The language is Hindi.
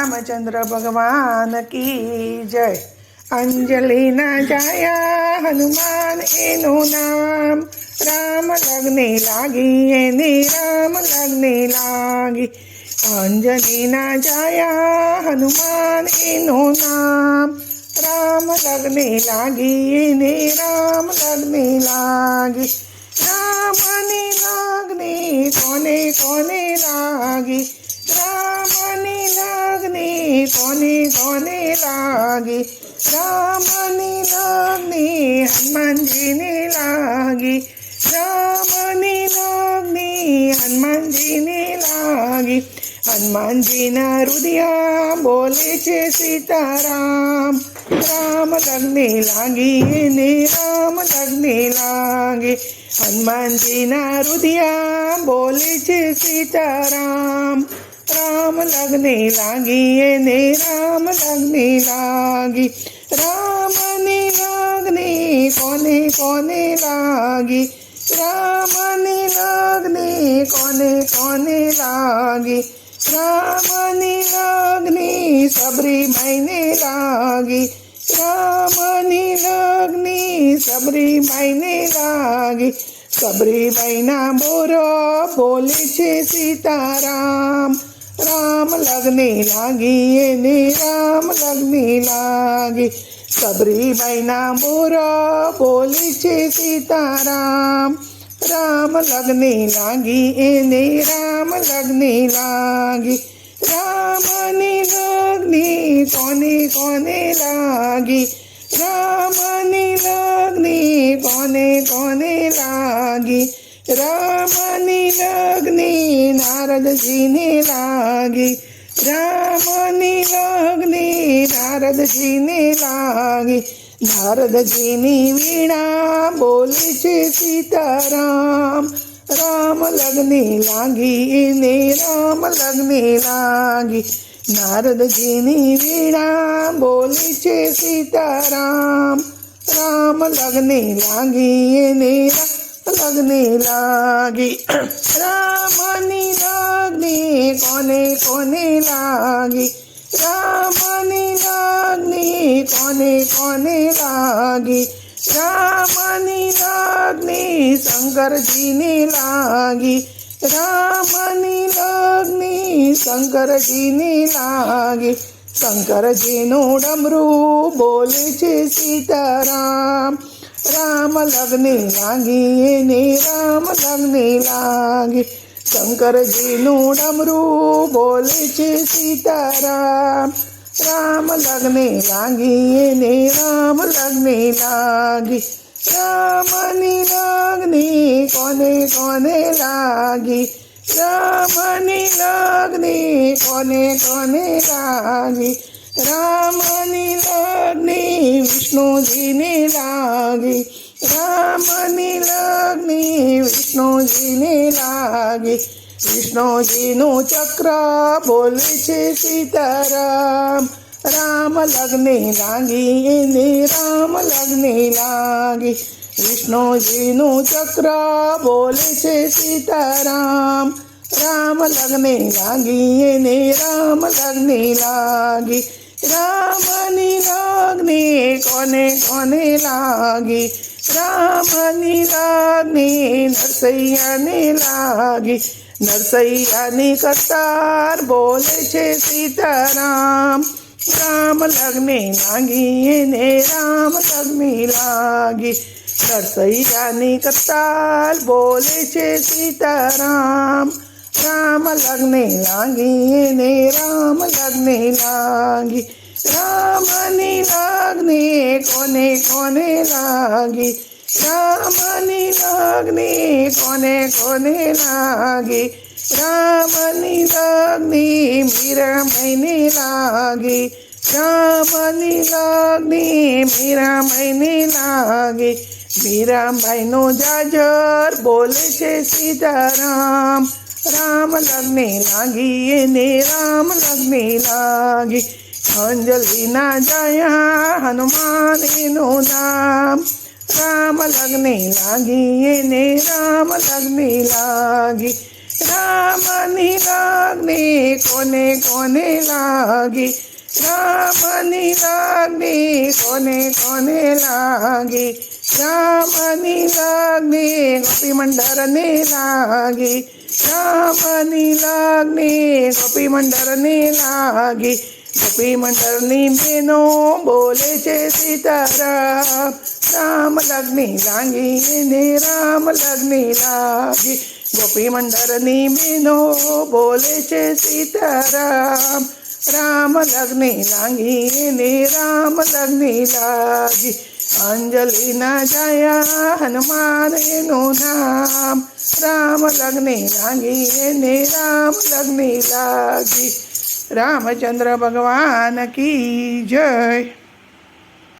रामचंद्र भगवान की जय। अंजलि न जाया, हनुमान एनु नाम। राम लगने लागी, एने राम लगने लागी। अंजलि न जाया, हनुमान एनु नाम। राम लगने लागी, एने राम लगने लागी। राम ने लागने, कोने कोने लागी। રામની લાગણી કોને કોને લાગી રામની લાગણી હનુમાનજીને લાગી રામની લાગણી હનુમાનજીને લાગી હનુમાનજીના હૃદયા બોલે છે સીતારામ રામ લગ્ને લાગી એને રામ લગ્ને લાગે હનુમાનજીના હૃદયા બોલે છે સીતારામ राम लगने लागी, ये ने राम लगने लागी। राम ने लागने, कोने कोने लागी? राम ने लागने, कोने कोने लागी? राम ने लागने, सबरी मैने लागी। रामनी लागने, सबरी मैने लागी। सबरी मैना बोरो, बोले छे सीताराम। રામ લગ્ને લાગી એને રામ લગ્ને લાગી સબરીબાઈના બોરો બોલે છે સીતારામ રામ લગ્ને લાગી એને રામ લગ્ને લાગી રામની લગ્ની કોને કોને લાગી રામની લગ્ની કોને કોને લાગી રામની લગ્ની નારદજીને લાગી રામની લગ્ની નારદજીને લાગી નારદજીની વીણા બોલે છે સીતારામ રામ લગ્ને લાગી એને રામ લગ્ને લાગી નારદજીની વીણા બોલે છે સીતારામ રામ લગ્ને લાગી એને રામ લગ્ને લાગી. રામની લાગણી કોને કોને લાગી? રામની લાગણી કોને કોને લાગી? રામની લાગણી શંકરજીને લાગી. રામની લાગણી શંકરજીને લાગી. શંકરજીનું ડમરું બોલે છે સીતારામ. રામ લગ્ને લાગી એને રામ લગ્ને લાગી શંકરજીનું ડમરું બોલે છે સીતારામ રામ લગ્ને લાગી એને રામ લગ્ને લાગી રામની લાગણી કોને કોને લાગી રામની લાગણી કોને કોને લાગી રામની લાગણી વિષ્ણુજીને લાગી રામની લાગણી વિષ્ણુજીને લાગી વિષ્ણુજીનું ચક્ર બોલે છે સીતારામ રામ લગ્ને લાગી એને રામ લગ્ને લાગી વિષ્ણુજીનું ચક્ર બોલે છે સીતારામ રામ લગ્ને લાગી એને રામ લગ્ને લાગી રામની લાગણી કોને કોને લાગી રામની લાગણી નરસૈયાને લાગી નરસૈયાની કતાર બોલે છે સીતારામ રામ લગ્ને લાગી એને રામ લગ્ને લાગી નરસૈયાની કતાર બોલે છે સીતારામ राम लगने लागी ने राम लगने लागी राम नी लागने कोने कोने लागी राम नी लागने कोने कोने लागी राम नी लागने मेरा मैंने लागी राम नी लागने मेरा मैंने लागी मेरा मैनो जाजर बोले से सीताराम लगने लागी ये ने राम लगने लागी अंजलि ना जाया, हनुमान इनो नाम। राम लगने लागी ये ने राम लगने लागी राम नी लागने कोने कोने लागी। राम नी लागने कोने कोने लागी। राम नी लागने गोपी मंडर ने लागी। રામની લાગણી ગોપી મંડળને લાગી ગોપી મંડળની બેનો બોલે છે સીતારામ રામ લગ્ની લાગી એને રામ લગ્ની લાગી ગોપી મંડળની બેનો બોલે છે સીતારામ રામ લગ્ની લાગી એને રામ લગ્ની લાગી અંજલિ ના જાયા હનુમાન એનું નામ રામ લગ્ની લાગી એને રામ લગ્ની લાગી રામચંદ્ર ભગવાન કી જય